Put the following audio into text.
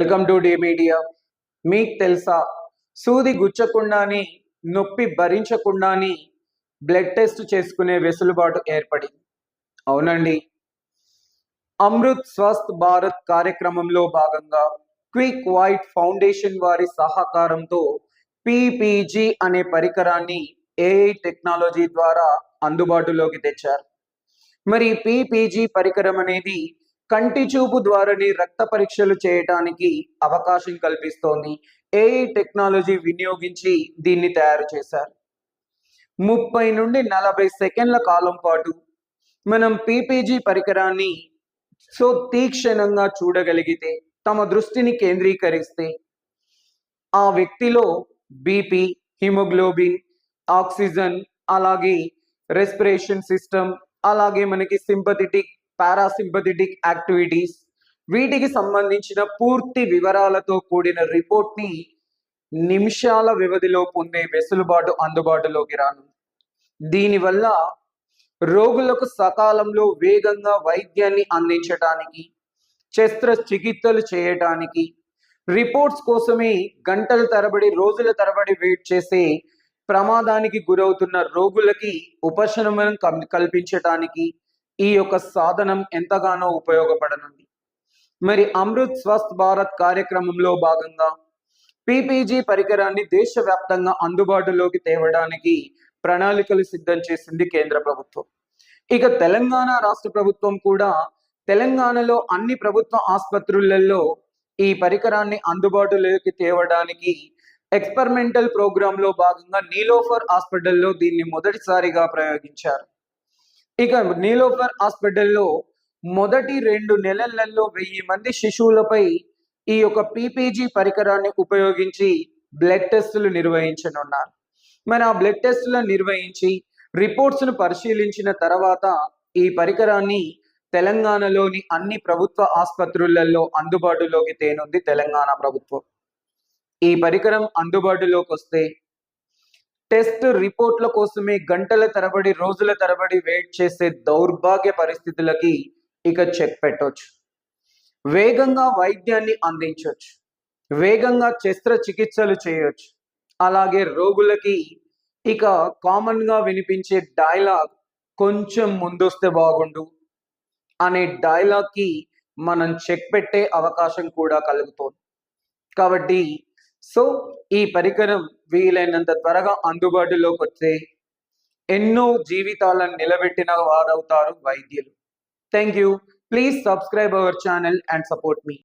Welcome to day media. మీకు తెలుసా? సూది గుచ్చకుండాని నొప్పి భరించకుండాని బ్లడ్ టెస్ట్ చేసుకునే వెసులుబాటు ఏర్పడింది. అవునండి. అమృత్ స్వస్థ్ భారత్ కార్యక్రమంలో భాగంగా క్విక్ వైట్ ఫౌండేషన్ వారి సహకారంతో పిపిజి అనే పరికరాన్ని ఏఐ టెక్నాలజీ ద్వారా అందుబాటులోకి తెచ్చారు. మరి పిపిజి పరికరం అనేది కంటి చూపు ద్వారానే రక్త పరీక్షలు చేయటానికి అవకాశం కల్పిస్తోంది. ఏఐ టెక్నాలజీ వినియోగించి దీన్ని తయారు చేశారు. ముప్పై నుండి నలభై సెకండ్ల కాలం పాటు మనం పీపీజీ పరికరాన్ని సో తీక్షణంగా చూడగలిగితే తమ దృష్టిని కేంద్రీకరిస్తే ఆ వ్యక్తిలో బీపీ హిమోగ్లోబిన్ ఆక్సిజన్ అలాగే రెస్పిరేషన్ సిస్టమ్ అలాగే మనకి సింపథెటిక్ పారాసింపథెటిక్ యాక్టివిటీస్ వీటికి సంబంధించిన పూర్తి వివరాలతో కూడిన రిపోర్ట్ని నిమిషాల వ్యవధిలో పొందే వెసులుబాటు అందుబాటులోకి రాను. దీనివల్ల రోగులకు సకాలంలో వేగంగా వైద్యాన్ని అందించడానికి శస్త్రచికిత్సలు చేయటానికి రిపోర్ట్స్ కోసమే గంటల తరబడి రోజుల తరబడి వెయిట్ చేసే ప్రమాదానికి గురవుతున్న రోగులకి ఉపశమనం కల్- కల్పించటానికి ఈ యొక్క సాధనం ఎంతగానో ఉపయోగపడనుంది. మరి అమృత్ స్వస్థ్ భారత్ కార్యక్రమంలో భాగంగా పీపీజీ పరికరాన్ని దేశవ్యాప్తంగా అందుబాటులోకి తేవడానికి ప్రణాళికలు సిద్ధం చేసింది కేంద్ర ప్రభుత్వం. ఇక తెలంగాణ రాష్ట్ర ప్రభుత్వం కూడా తెలంగాణలో అన్ని ప్రభుత్వ ఆసుపత్రులలో ఈ పరికరాన్ని అందుబాటులోకి తేవడానికి ఎక్స్పెరిమెంటల్ ప్రోగ్రామ్లో భాగంగా నీలోఫర్ హాస్పిటల్లో దీన్ని మొదటిసారిగా ప్రయోగించారు. ఇక నీలోఫర్ హాస్పిటల్లో మొదటి రెండు నెలలలో వెయ్యి మంది శిశువులపై ఈ యొక్క పీపీజీ పరికరాన్ని ఉపయోగించి బ్లడ్ టెస్టులు నిర్వహించనున్నారు. మరి ఆ బ్లడ్ టెస్టులను నిర్వహించి రిపోర్ట్స్ను పరిశీలించిన తర్వాత ఈ పరికరాన్ని తెలంగాణలోని అన్ని ప్రభుత్వ ఆసుపత్రులలో అందుబాటులోకి తేనుంది తెలంగాణ ప్రభుత్వం. ఈ పరికరం అందుబాటులోకి వస్తే టెస్ట్ రిపోర్ట్ల కోసమే గంటల తరబడి రోజుల తరబడి వెయిట్ చేసే దౌర్భాగ్య పరిస్థితులకి ఇక చెక్ పెట్టవచ్చు వేగంగా వైద్యాన్ని అందించవచ్చు వేగంగా శస్త్రచికిత్సలు చేయవచ్చు అలాగే రోగులకి ఇక కామన్గా వినిపించే డైలాగ్ కొంచెం ముందొస్తే బాగుండు అనే డైలాగ్కి మనం చెక్ పెట్టే అవకాశం కూడా కలుగుతోంది. కాబట్టి సో ఈ పరికరం వీలైనంత త్వరగా అందుబాటులోకి వస్తే ఎన్నో జీవితాలను నిలబెట్టిన వారవుతారు వైద్యులు. Thank you please subscribe our channel and support me